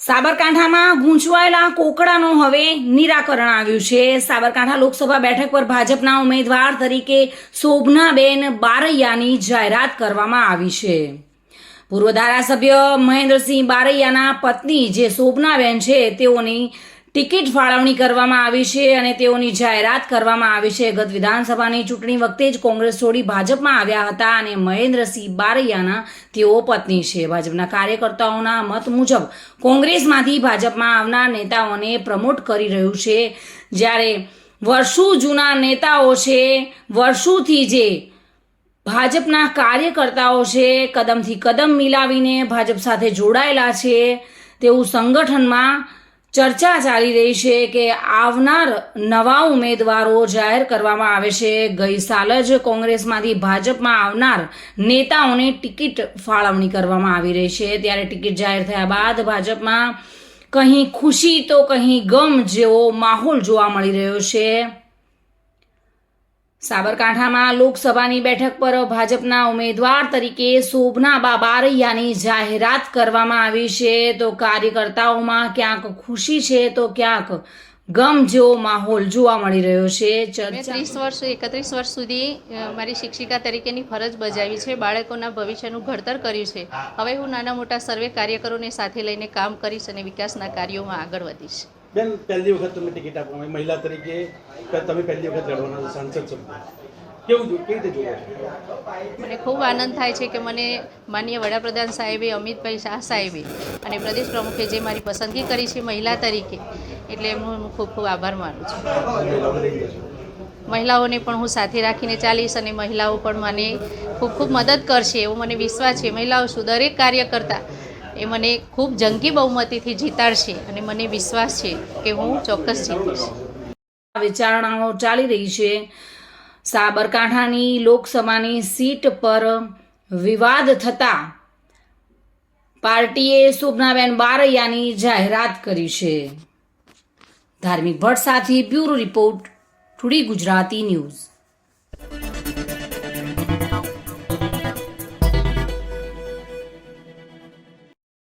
સાબરકાંઠામાં ગૂંચવાયેલા કોકડાનું હવે નિરાકરણ આવ્યું છે. સાબરકાંઠા લોકસભા બેઠક પર ભાજપના ઉમેદવાર તરીકે શોભનાબેન બારૈયાની જાહેરાત કરવામાં આવી છે. પૂર્વ ધારાસભ્ય મહેન્દ્રસિંહ બારૈયાના પત્ની જે શોભનાબેન છે, તેઓની ટિકિટ ફાળવણી કરવામાં આવી છે અને તેઓની જાહેરાત કરવામાં આવી છે. ગત વિધાનસભાની ચૂંટણી વખતે જ કોંગ્રેસ છોડી ભાજપમાં આવ્યા હતા અને મહેન્દ્રસિંહ બારૈયાના તેઓ પત્ની છે. ભાજપના કાર્યકર્તાઓના મત મુજબ કોંગ્રેસમાંથી ભાજપમાં આવનાર નેતાઓને પ્રમોટ કરી રહ્યું છે. જ્યારે વર્ષો જૂના નેતાઓ છે, વર્ષોથી જે ભાજપના કાર્યકર્તાઓ છે, કદમથી કદમ મિલાવીને ભાજપ સાથે જોડાયેલા છે તેવું સંગઠનમાં ચર્ચા ચાલી રહી છે કે આવનાર નવા ઉમેદવારો જાહેર કરવામાં આવે છે. ગઈ સાલ જ કોંગ્રેસમાંથી ભાજપમાં આવનાર નેતાઓને ટિકિટ ફાળવણી કરવામાં આવી રહી છે. ત્યારે ટિકિટ જાહેર થયા બાદ ભાજપમાં કંઈ ખુશી તો કંઈ ગમ જેવો માહોલ જોવા મળી રહ્યો છે. સાબરકાંઠામાં લોકસભાની બેઠક પર ભાજપના ઉમેદવાર તરીકે શોભના બારૈયાની જાહેરાત કરવામાં આવી છે. તો કાર્યકર્તાઓમાં ક્યાંક ખુશી છે, તો ક્યાંક ગમ જેવો માહોલ જોવા મળી રહ્યો છે. ત્રીસ વર્ષ, એકત્રીસ વર્ષ સુધી મારી શિક્ષિકા તરીકેની ફરજ બજાવી છે, બાળકોના ભવિષ્યનું ઘડતર કર્યું છે. હવે હું નાના મોટા સર્વે કાર્યકરોને સાથે લઈને કામ કરીશ અને વિકાસના કાર્યોમાં આગળ વધીશ. બેન, પહેલી વખત તમે ટિકિટ આપો. મહિલા તરીકે તમે પહેલી વખત લડવાના સાંસદ છો. મને ખૂબ આનંદ થાય છે કે મને માનનીય વડાપ્રધાન સાહેબે, અમિતભાઈ શાહ સાહેબે અને પ્રદેશ પ્રમુખે જે મારી પસંદગી કરી છે મહિલા તરીકે, એટલે હું ખૂબ ખૂબ આભાર માનું છું. મહિલાઓને પણ હું સાથે રાખીને ચાલીશ અને મહિલાઓ પણ મને ખૂબ ખૂબ મદદ કરશે, એવો મને વિશ્વાસ છે. મહિલાઓ શું દરેક કાર્યકર્તા એ મને ખૂબ જંગી બહુમતીથી જીતાડશે અને મને વિશ્વાસ છે કે હું ચોક્કસ જીતીશ. વિચારણાઓ ચાલી રહી છે. સાબરકાંઠાની લોકસભાની સીટ પર વિવાદ થતા પાર્ટીએ શોભનાબેન બારૈયાની જાહેરાત કરી છે. ધાર્મિક ભટ્ટ સાથે બ્યુરો રિપોર્ટ થોડી ગુજરાતી ન્યૂઝ.